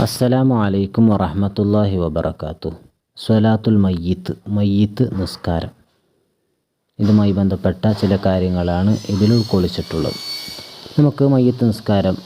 അസ്സലാമു അലൈക്കും വറഹമത്തല്ലാഹി വബർക്കാത്തു സ്വലാത്തുൽ മയ്യത്ത് മയ്യത്ത് നിസ്കാരം. ഇതുമായി ബന്ധപ്പെട്ട ചില കാര്യങ്ങളാണ് ഇതിൽ ഉൾക്കൊള്ളിച്ചിട്ടുള്ളത്. നമുക്ക് മയ്യത്ത് നിസ്കാരം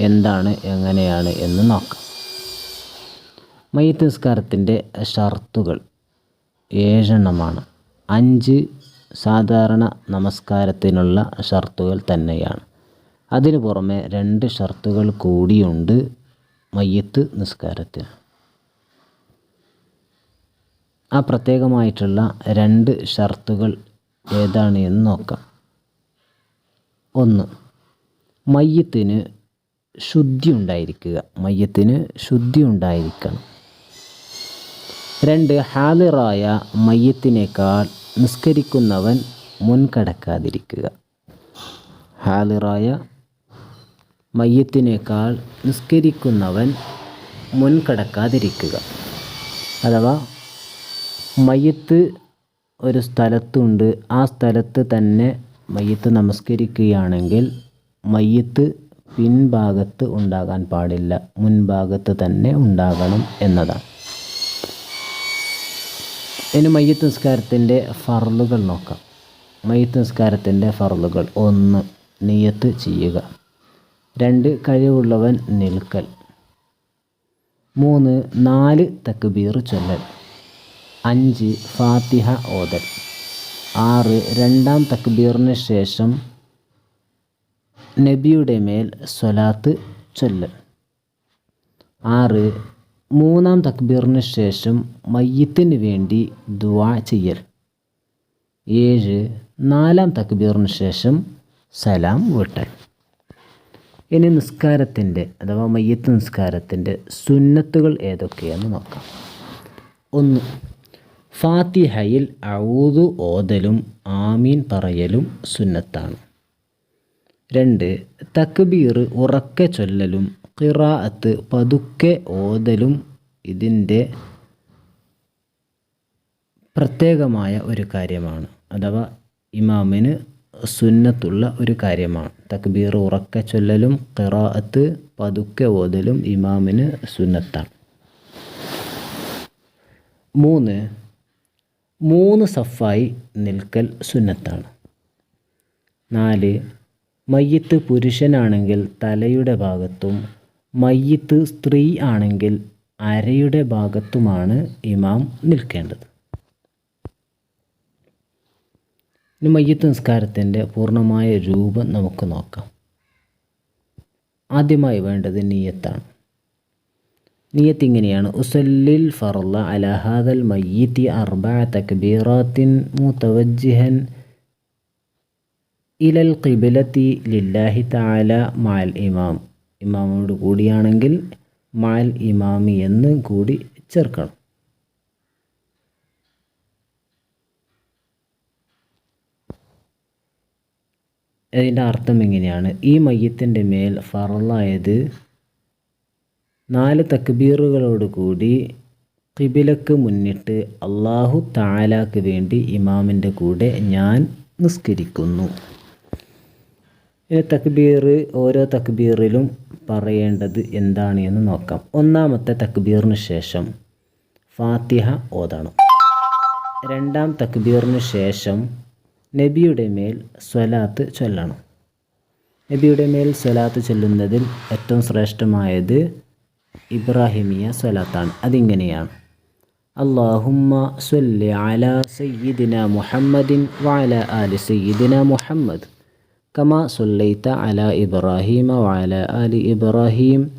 എന്താണ് എങ്ങനെയാണ് എന്ന് നോക്കാം. മയ്യത്ത് നിസ്കാരത്തിന്റെ ഷർത്തുകൾ ഏഴെണ്ണമാണ്. അഞ്ച് സാധാരണ നമസ്കാരത്തിനുള്ള ഷർത്തുകൾ തന്നെയാണ്. അതിനു പുറമെ രണ്ട് ഷർത്തുകൾ കൂടിയുണ്ട്. മയ്യത്ത് നിസ്കാരത്തിന് ആ പ്രത്യേകമായിട്ടുള്ള രണ്ട് ഷർത്തുകൾ ഏതാണ് എന്ന് നോക്കാം. ഒന്ന് മയ്യത്തിന് ശുദ്ധി ഉണ്ടായിരിക്കുക. മയ്യത്തിന് ശുദ്ധി ഉണ്ടായിരിക്കണം. രണ്ട് ഹാലിറായ മയ്യത്തിനേക്കാൾ നിസ്കരിക്കുന്നവൻ മുൻകടക്കാതിരിക്കുക. ഹാലിറായ മയ്യത്തിനേക്കാൾ നിസ്കരിക്കുന്നവൻ മുൻകടക്കാതിരിക്കുക. അഥവാ മയ്യത്ത് ഒരു സ്ഥലത്തുണ്ട് ആ സ്ഥലത്ത് തന്നെ മയ്യത്ത് നമസ്കരിക്കുകയാണെങ്കിൽ മയ്യത്ത് പിൻഭാഗത്ത് ഉണ്ടാകാൻ പാടില്ല. മുൻഭാഗത്ത് തന്നെ ഉണ്ടാകണം എന്നതാണ്. ഇനി മയ്യത്ത് നിസ്കാരത്തിന്റെ ഫറലുകൾ നോക്കാം. മയ്യത്ത് നിസ്കാരത്തിന്റെ ഫറലുകൾ ഒന്ന്. നിയത്ത് ചെയ്യുക. രണ്ട് കഴിവുള്ളവൻ നിൽക്കൽ. മൂന്ന് നാല് തക്ബീർ ചൊല്ലൽ. അഞ്ച് ഫാത്തിഹ ഓതൽ. ആറ് രണ്ടാം തക്ബീറിന് ശേഷം നബിയുടെ മേൽ സ്വലാത്ത് ചൊല്ലൽ. ആറ് മൂന്നാം തക്ബീറിന് ശേഷം മയ്യത്തിന് വേണ്ടി ദുവാ ചെയ്യൽ. ഏഴ് നാലാം തക്ബീറിന് ശേഷം സലാം വീട്ടൽ. ഇനി നിസ്കാരത്തിന്റെ അഥവാ മയ്യത്ത് നിസ്കാരത്തിന്റെ സുന്നത്തുകൾ ഏതൊക്കെയെന്ന് നോക്കാം. ഒന്ന് ഫാത്തിഹയിൽ ഔതു ഓതലും ആമീൻ പറയലും സുന്നത്താണ്. രണ്ട് തക്ബീർ ഉറക്കെ ചൊല്ലലും ഖിറാഅത്ത് പതുക്കെ ഓതലും ഇതിന്റെ പ്രത്യേകമായ ഒരു കാര്യമാണ്. അഥവാ ഇമാമിന് സുന്നത്തുള്ള ഒരു കാര്യമാണ്. തക്ബീർ ഉറക്കെ ചൊല്ലലും ഖിറാഅത്ത് പതുക്കെ ഓതലും ഇമാമിന് സുന്നത്താണ്. മൂന്ന് മൂന്ന് സഫായി നിൽക്കൽ സുന്നത്താണ്. നാല് മയ്യത്ത് പുരുഷനാണെങ്കിൽ തലയുടെ ഭാഗത്തും മയ്യത്ത് സ്ത്രീ ആണെങ്കിൽ അരയുടെ ഭാഗത്തുമാണ് ഇമാം നിൽക്കേണ്ടത്. ഇനി മയ്യത്ത് നിസ്കാരത്തിന്റെ പൂർണമായ രൂപം നമുക്ക് നോക്കാം. ആദ്യമായി വേണ്ടത് നീയത്താണ്. നീയത്ത് ഇങ്ങനെയാണ്. ഉസല്ലിൽ ഫറുല്ല അലഹാദൽ മയ്യത്തി അർബ തക്ബീറാത്തിൻ മുതവജ്ജിഹൻ ഇലൽ ഖിബിലത്തി ലില്ലാഹി താല മാൽ ഇമാം. ഇമാമോട് കൂടിയാണെങ്കിൽ മാൽ ഇമാമി എന്ന് കൂടി ചേർക്കണം. അതിന്റെ അർത്ഥം എങ്ങനെയാണ്? ഈ മയ്യത്തിന്റെ മേൽ ഫറലായത് നാല് തക്ബീറുകളോട് കൂടി കിബിലക്ക് മുന്നിട്ട് അള്ളാഹു താലാക്ക് വേണ്ടി ഇമാമിന്റെ കൂടെ ഞാൻ നിസ്കരിക്കുന്നു. ഇനി തക്ബീർ ഓരോ തക്ബീറിലും പറയേണ്ടത് എന്താണ് എന്ന് നോക്കാം. ഒന്നാമത്തെ തക്ബീറിന് ശേഷം ഫാത്തിഹ ഓതണം. രണ്ടാം തക്ബീറിന് ശേഷം നബിയുടെ മേൽ സ്വലാത്ത് ചൊല്ലണം. നബിയുടെ മേൽ സ്വലാത്ത് ചൊല്ലുന്നതിൽ ഏറ്റവും ശ്രേഷ്ഠമായത് ഇബ്രാഹിമിയ സ്വലാത്താണ്. അതിങ്ങനെയാണ്. അള്ളാഹുമ്മ സൊല്ലി അല സയ്യിദിന മുഹമ്മദിൻ വാല ആലി സയ്യിദിന മുഹമ്മദ്. കമാ സുല്ലൈത്ത അല ഇബ്രാഹിമ വാല ആലി ഇബ്രാഹിം.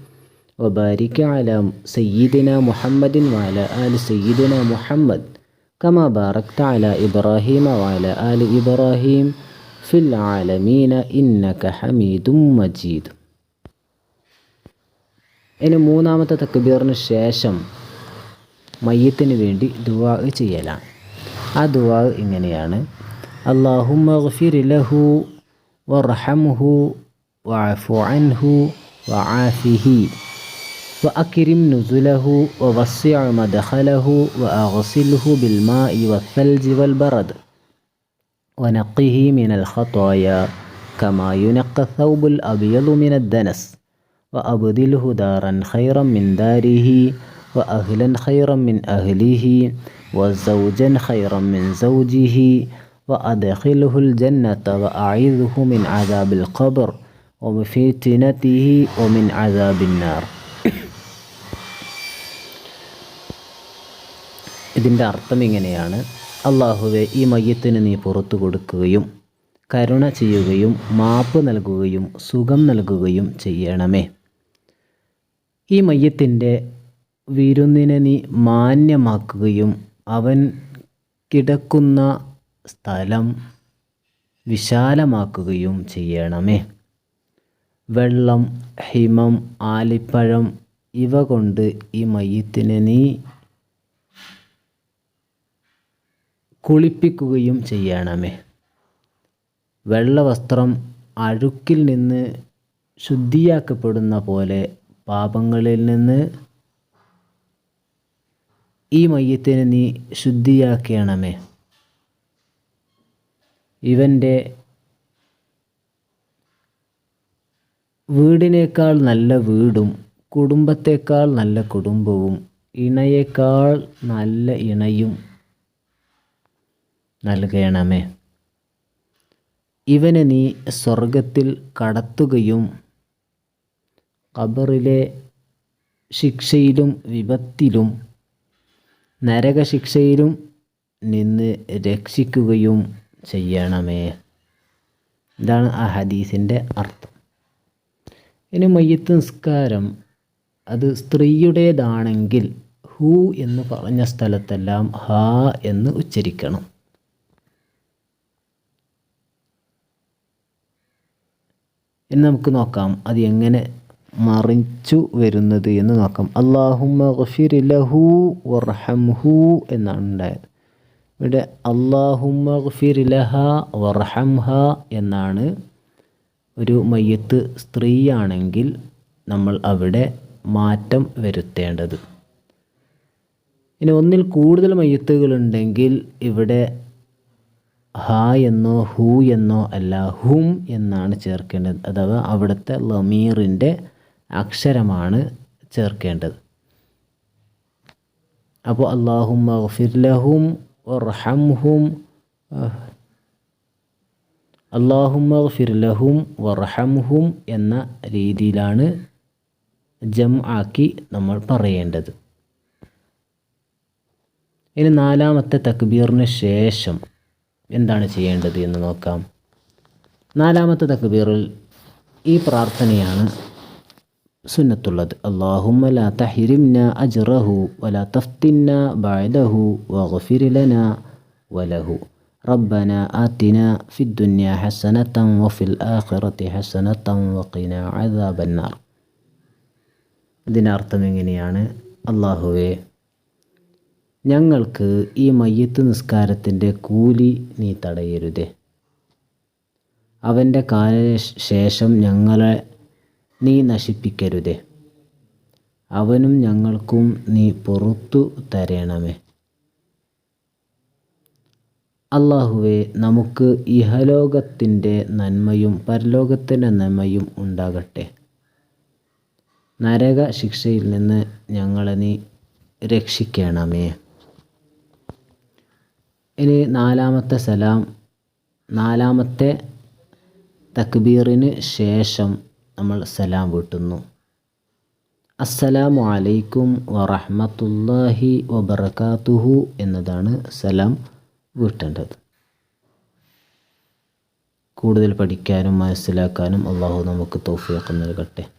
ഒബാരിക്ക അല സയ്യിദിന മുഹമ്മദിൻ വാല ആലി സയ്യിദിന മുഹമ്മദ്. كما باركت على إبراهيم وعلى آل إبراهيم في العالمين إنك حميد مجيد ഇനി മൂന്നാമത്തെ തക്ബീറിന് ശേഷം മയ്യത്തിന് വേണ്ടി ദുവാ ചെയ്യലാണ് ആ ദുവാ ഇങ്ങനെയാണ് അള്ളാഹുമ്മ ഗഫിർ ലഹു വറഹംഹു വഅഫു അൻഹു വആഫിഹി وأكرم نزله ووسع مدخله وأغسله بالماء والثلج والبرد. ونقه من الخطايا كما ينقى الثوب الأبيض من الدنس. وأبدله دارا خيرا من داره وأهلا خيرا من أهله وزوجا خيرا من زوجه. وأدخله الجنة وأعيذه من عذاب القبر وفتنته ومن عذاب النار. ഇതിന്റെ അർത്ഥം ഇങ്ങനെയാണ്. അള്ളാഹുവെ ഈ മയ്യത്തിന് നീ പുറത്തു കൊടുക്കുകയും കരുണ ചെയ്യുകയും മാപ്പ് നൽകുകയും സുഖം നൽകുകയും ചെയ്യണമേ. ഈ മയ്യത്തിന്റെ വിരുന്നിനെ നീ മാന്യമാക്കുകയും അവൻ കിടക്കുന്ന സ്ഥലം വിശാലമാക്കുകയും ചെയ്യണമേ. വെള്ളം ഹിമം ആലിപ്പഴം ഇവ കൊണ്ട് ഈ മയ്യത്തിനെ നീ കുളിപ്പിക്കുകയും ചെയ്യണമേ. വെള്ള വസ്ത്രം അഴുക്കിൽ നിന്ന് ശുദ്ധിയാക്കപ്പെടുന്ന പോലെ പാപങ്ങളിൽ നിന്ന് ഈ മയ്യത്തിനെ നീ ശുദ്ധിയാക്കണമേ. ഇവന്റെ വീടിനേക്കാൾ നല്ല വീടും കുടുംബത്തേക്കാൾ നല്ല കുടുംബവും ഇണയേക്കാൾ നല്ല ഇണയും നൽകണമേ. ഇവനെ നീ സ്വർഗത്തിൽ കടത്തുകയും ഖബറിലെ ശിക്ഷയിലും വിപത്തിലും നരകശിക്ഷയിലും നിന്ന് രക്ഷിക്കുകയും ചെയ്യണമേ. ഇതാണ് ആ ഹദീസിന്റെ അർത്ഥം. ഇനി മയ്യത്ത് നിസ്കാരം അത് സ്ത്രീയുടേതാണെങ്കിൽ ഹു എന്ന് പറഞ്ഞ സ്ഥലത്തെല്ലാം ഹാ എന്ന് ഉച്ചരിക്കണം. ഇനി നമുക്ക് നോക്കാം. അത് എങ്ങനെ മറിച്ചു വരുന്നത് എന്ന് നോക്കാം. അള്ളാഹുമ്മ ഗഫിർ ലഹു വർഹംഹു എന്നാണ് ഉണ്ടായത്. ഇവിടെ അള്ളാഹുമ്മ ഗഫിർ ലഹ വർഹംഹ എന്നാണ് ഒരു മയ്യത്ത് സ്ത്രീയാണെങ്കിൽ നമ്മൾ അവിടെ മാറ്റം വരുത്തേണ്ടത്. ഇനി ഒന്നിൽ കൂടുതൽ മയ്യത്തുകളുണ്ടെങ്കിൽ ഇവിടെ ഹ എന്നോ ഹൂ എന്നോ അല്ല ഹും എന്നാണ് ചേർക്കേണ്ടത്. അഥവാ അവിടുത്തെ ലമീറിന്റെ അക്ഷരമാണ് ചേർക്കേണ്ടത്. അപ്പോൾ അള്ളാഹും മഗ്ഫിർലഹും വർഹംഹും അള്ളാഹും മഗ്ഫിർലഹും വർഹംഹും എന്ന രീതിയിലാണ് ജം ആക്കി നമ്മൾ പറയേണ്ടത്. ഇനി നാലാമത്തെ തക്ബീറിന് ശേഷം എന്താണ് ചെയ്യേണ്ടത് എന്ന് നോക്കാം. നാലാമത്തെ തക്ബീറിൽ ഈ പ്രാർത്ഥനയാണ് സുന്നത്തുള്ളത്. അള്ളാഹുമ്മ ലാ തഹിരിംന അജ്റഹു വല തഫ്തിന്ന ബഅദഹു വഗ്ഫിർ ലനാ വലഹു. റബ്ബന ആതിന ഫിദ് ദുനിയ വഫിൽ ആഖിറതി ഹസനത്തൻ വഖിന അദാബന്നാർ ഇതിനർത്ഥം എങ്ങനെയാണ്? അള്ളാഹുവേ ഞങ്ങൾക്ക് ഈ മയ്യത്ത് നിസ്കാരത്തിന്റെ കൂലി നീ തടയരുതേ. അവന്റെ കാല ശേഷം ഞങ്ങളെ നീ നശിപ്പിക്കരുതേ. അവനും ഞങ്ങൾക്കും നീ പുറത്തു തരണമേ. അള്ളാഹുവെ നമുക്ക് ഇഹലോകത്തിന്റെ നന്മയും പരലോകത്തിന്റെ നന്മയും ഉണ്ടാകട്ടെ. നരക ശിക്ഷയിൽ നിന്ന് ഞങ്ങളെ നീ രക്ഷിക്കണമേ. ഇനി നാലാമത്തെ സലാം നാലാമത്തെ തക്ബീറിന് ശേഷം നമ്മൾ സലാം വീട്ടുന്നു. അസ്സലാമു അലൈക്കും വറഹമത്തല്ലാഹി വബർക്കാത്തുഹു എന്നതാണ് സലാം വീട്ടേണ്ടത്. കൂടുതൽ പഠിക്കാനും മനസ്സിലാക്കാനും അള്ളാഹു നമുക്ക് തൗഫീഖ് നൽകട്ടെ.